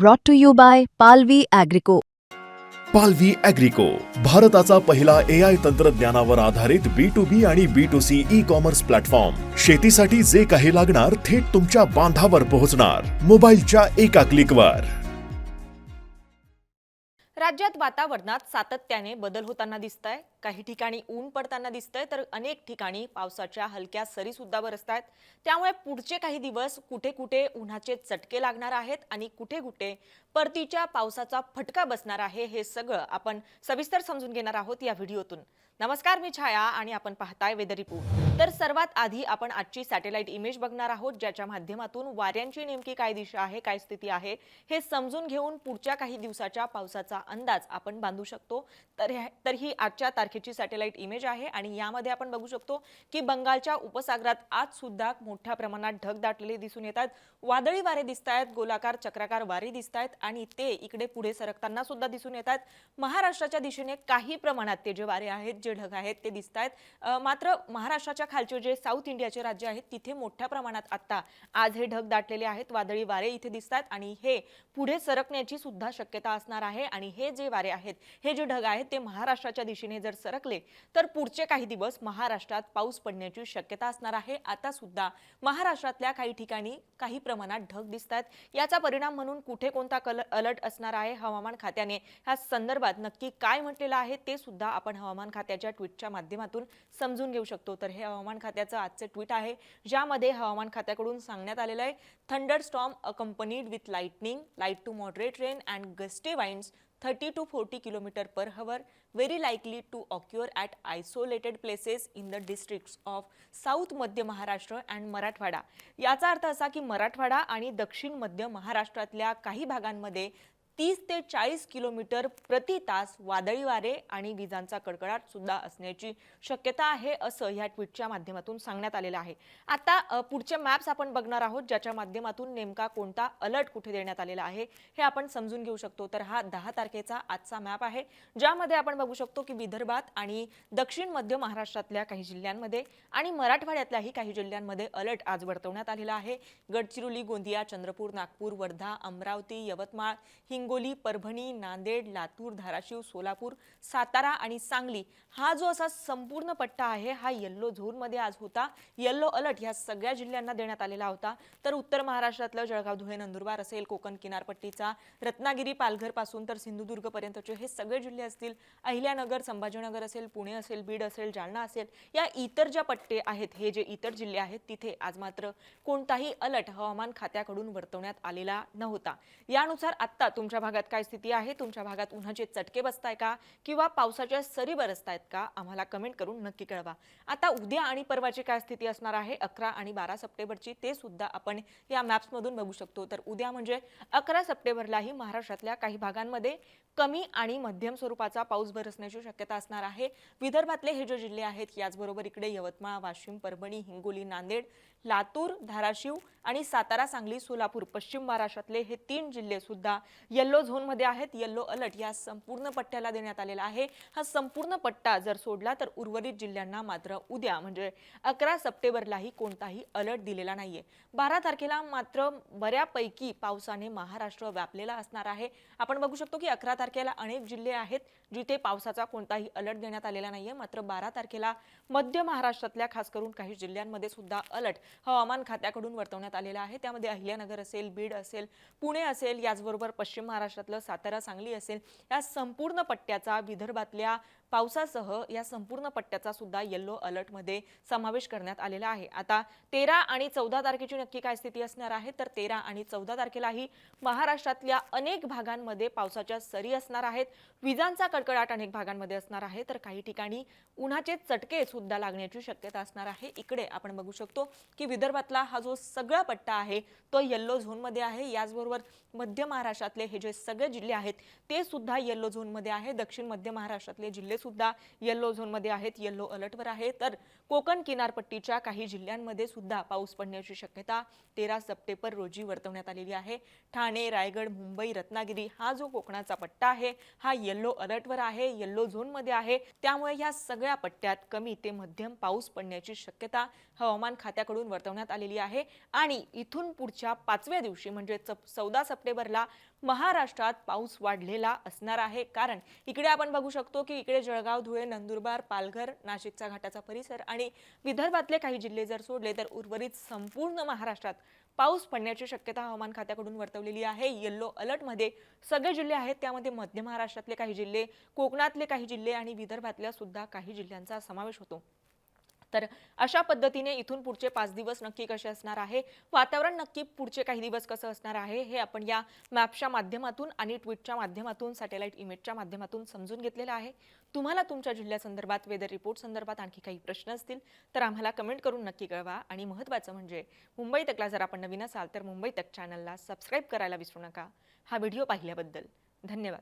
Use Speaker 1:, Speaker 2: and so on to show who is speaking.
Speaker 1: brought to you by Palvi Agrico.
Speaker 2: पालवी अॅग्रिको भारताचा पहिला ए आय तंत्रज्ञानावर आधारित बी टू बी आणि B to C e commerce platform शेतीसाठी जे काही लागणार थेट तुमच्या बांधावर पोहोचणार. मोबाईलच्या एका क्लिकवर
Speaker 3: राज्यात वातावरणात सातत्याने बदल होताना दिसत आहे काही ठिकाणी ऊन पडताना दिसतंय तर अनेक ठिकाणी पावसाच्या हलक्या सरी सुद्धा बरसत आहेत त्यामुळे पुढचे काही दिवस कुठे कुठे उन्हाचे चटके लागणार आहेत आणि कुठे कुठे परतीच्या पावसाचा फटका बसणार आहे हे सगळं आपण सविस्तर समजून घेणार आहोत या व्हिडिओतून. नमस्कार मी छाया आणि आपण पाहताय वेदर रिपोर्ट. तर सर्वात आधी आपण आजची सॅटेलाइट इमेज बघणार आहोत ज्याच्या माध्यमातून वाऱ्यांची नेमकी काय दिशा आहे काय स्थिती आहे हे समजून घेऊन पुढच्या काही दिवसाच्या पावसाचा अंदाज आपण बांधू शकतो. तर तर ही आजच्या तारखेची सॅटेलाइट इमेज आहे आणि यामध्ये आपण बघू शकतो की बंगालच्या उपसागरात आज सुद्धा मोठ्या प्रमाणात ढग दाटलेले दिसून येतात. वादळी वारे दिसत आहेत गोलाकार चक्राकार वारे दिसत आहेत आणि ते इकडे पुढे सरकताना सुद्धा दिसून येतात. महाराष्ट्राच्या दिशेने काही प्रमाणात ते जे वारे आहेत जे ढग आहेत ते दिसत आहेत मात्र महाराष्ट्राच्या खालचे जे साऊथ इंडियाचे राज्य आहेत तिथे मोठ्या प्रमाणात आता आज हे ढग दाटलेले आहेत वादळी वारे इथे दिसत आहेत आणि हे पुढे सरकण्याची सुद्धा शक्यता असणार आहे. आणि हे जे वारे आहेत हे जे ढग आहेत ते महाराष्ट्राच्या दिशेने जर सरकले. तर पुढचे काही दिवस महाराष्ट्रात पाऊस पडण्याची शक्यता असणार आहे. आता सुद्धा महाराष्ट्रातल्या काही ठिकाणी काही प्रमाणात ढग दिसत आहेत याचा परिणाम म्हणून कुठे कोणता कल अलर्ट असणार आहे हवामान खात्याने? ह्या संदर्भात नक्की काय म्हटलेलं आहे ते सुद्धा आपण हवामान खात्याच्या ट्विटच्या माध्यमातून समजून घेऊ शकतो. तर हे हवामान खात्याचं आजचे ट्विट आहे ज्यामध्ये हवामान खात्याकडून सांगण्यात आलेलं आहे thunderstorm accompanied with lightning light to moderate rain and gusty winds thirty to forty kilometre per hour very likely to occur at isolated places in the districts of south Madhya Maharashtra and Marathwada याचा अर्थ असा की मराठवाडा आणि दक्षिण मध्य महाराष्ट्रातल्या काही भागांमध्ये तीस ते चाळीस किलोमीटर प्रति तास वादळी वारे आणि विजांचा कडकडाट सुद्धा असण्याची शक्यता आहे असं ह्या ट्विटच्या माध्यमातून सांगण्यात आलेलं आहे. आता पुढचे मॅप्स आपण बघणार आहोत ज्याच्या माध्यमातून नेमका कोणता अलर्ट कुठे देण्यात आलेला आहे हे आपण समजून घेऊ शकतो. तर हा दहा तारखेचा आजचा मॅप आहे ज्यामध्ये आपण बघू शकतो की विदर्भात आणि दक्षिण मध्य महाराष्ट्रातल्या काही जिल्ह्यांमध्ये आणि मराठवाड्यातल्याही काही जिल्ह्यांमध्ये अलर्ट आज वर्तवण्यात आलेला आहे. गडचिरोली गोंदिया चंद्रपूर नागपूर वर्धा अमरावती यवतमाळ हिंग हिंगोली परभणी नांदेड लातूर धाराशिव सोलापूर सातारा आणि सांगली हा जो असा संपूर्ण पट्टा आहे हा येल्लो झोनमध्ये आज होता. येल्लो अलर्ट ह्या सगळ्या जिल्ह्यांना देण्यात आलेला होता. तर उत्तर महाराष्ट्रातलं जळगाव धुळे नंदुरबार असेल कोकण किनारपट्टीचा रत्नागिरी पालघरपासून तर सिंधुदुर्गपर्यंतचे हे सगळे जिल्हे असतील अहिल्यानगर संभाजीनगर असेल पुणे असेल बीड असेल जालना असेल या इतर ज्या पट्टे आहेत हे जे इतर जिल्हे आहेत तिथे आज मात्र कोणताही अलर्ट हवामान खात्याकडून वर्तवण्यात आलेला नव्हता. यानुसार आत्ता तुमच्या भागात काय स्थिती आहे? तुमच्या भागात उन्हाचे चटके बसताय का? किंवा पावसाच्या सरी बरसतायत का? आम्हाला कमेंट करून नक्की कळवा. आता उद्या आणि परवाची काय स्थिती असणार आहे? अकरा आणि बारा सप्टेंबरची ते सुद्धा आपण या मॅप्समधून बघू शकतो. तर उद्या म्हणजे अकरा सप्टेंबरलाही महाराष्ट्रातल्या काही भागांमध्ये कमी आणि मध्यम स्वरूपाचा पाऊस बरसण्याची शक्यता असणार आहे. विदर्भातले हे जे जिल्हे आहेत याचबरोबर इकडे यवतमाळ वाशिम परभणी हिंगोली नांदेड लातूर धाराशिव आणि सातारा सांगली सोलापूर पश्चिम महाराष्ट्रातले हे तीन जिल्हे सुद्धा येल्लो झोनमध्ये आहेत. येल्लो अलर्ट या संपूर्ण पट्ट्याला देण्यात आलेला आहे. हा संपूर्ण पट्टा जर सोडला तर उर्वरित जिल्ह्यांना मात्र उद्या म्हणजे अकरा सप्टेंबरलाही कोणताही अलर्ट दिलेला नाहीये. बारा तारखेला मात्र बऱ्यापैकी पावसाने महाराष्ट्र व्यापलेला असणार आहे. आपण बघू शकतो की अकरा तारखेला अनेक जिल्हे आहेत जिथे पावसाचा कोणताही अलर्ट देण्यात आलेला नाहीये. मात्र बारा तारखेला मध्य महाराष्ट्रातल्या खास करून काही जिल्ह्यांमध्ये सुद्धा अलर्ट हवामान खात्याकडून वर्तवण्यात आलेला आहे. त्यामध्ये अहिल्यानगर असेल बीड असेल पुणे असेल याचबरोबर पश्चिम महाराष्ट्रातलं सातारा सांगली असेल या संपूर्ण पट्ट्याचा विदर्भातल्या पावसासह या संपूर्ण पट्ट्याचा सुद्धा येल्लो अलर्टमध्ये समावेश करण्यात आलेला आहे. आता तेरा आणि चौदा तारखेची नक्की काय स्थिती असणार आहे? तर तेरा आणि चौदा तारखेलाही महाराष्ट्रातल्या अनेक भागांमध्ये पावसाच्या सरी असणार आहेत. विजांचा कडकडाट अनेक भागांमध्ये असणार आहे. तर काही ठिकाणी उन्हाचे चटके सुद्धा लागण्याची शक्यता असणार आहे. इकडे आपण बघू शकतो की विदर्भातला हा जो सगळा पट्टा आहे तो येल्लो झोनमध्ये आहे. याचबरोबर मध्य महाराष्ट्रातले हे जे सगळे जिल्हे आहेत ते सुद्धा येल्लो झोनमध्ये आहे. दक्षिण मध्य महाराष्ट्रातले जिल्हे सुद्धा येल्लो झोनमध्ये आहेत. येल्लो अलर्टवर आहे. तर कोकण किनारपट्टीच्या काही जिल्ह्यांमध्ये सुद्धा पाऊस पडण्याची शक्यता तेरा सप्टेंबर रोजी वर्तवण्यात आलेली आहे. ठाणे रायगड मुंबई रत्नागिरी हा जो कोकणाचा पट्टा आहे हा येल्लो अलर्टवर आहे. येल्लो झोनमध्ये आहे. त्यामुळे या सगळ्या पट्ट्यात कमी ते मध्यम पाऊस पडण्याची शक्यता हवामान खात्याकडून वर्तवण्यात आलेली आहे. आणि इथून पुढच्या पाचव्या दिवशी म्हणजे चौदा सप्टेंबरला महाराष्ट्रात पाऊस वाढलेला असणार आहे. कारण इकडे आपण बघू शकतो की इकडे जळगाव धुळे नंदुरबार पालघर नाशिकचा घाटाचा परिसर आणि विदर्भातले काही जिल्हे जर सोडले तर उर्वरित संपूर्ण महाराष्ट्रात पाऊस पडण्याची शक्यता हवामान खात्याकडून वर्तवलेली आहे. येल्लो अलर्टमध्ये सगळे जिल्हे आहेत. त्यामध्ये मध्य महाराष्ट्रातले काही जिल्हे कोकणातले काही जिल्हे आणि विदर्भातल्या सुद्धा काही जिल्ह्यांचा समावेश होतो. तर अशा पद्धतीने इथून पुढचे पाच दिवस नक्की कसे असणार आहे? वातावरण नक्की पुढचे काही दिवस कसं असणार आहे? हे आपण या मॅपच्या माध्यमातून आणि ट्विटच्या माध्यमातून सॅटेलाइट इमेजच्या माध्यमातून समजून घेतलेलं आहे. तुम्हाला तुमच्या जिल्ह्यासंदर्भात वेदर रिपोर्ट संदर्भात आणखी काही प्रश्न असतील तर आम्हाला कमेंट करून नक्की कळवा. आणि महत्त्वाचं म्हणजे मुंबई तकला जर आपण नवीन असाल तर मुंबई तक चॅनलला सबस्क्राईब करायला विसरू नका. हा व्हिडिओ पाहिल्याबद्दल धन्यवाद.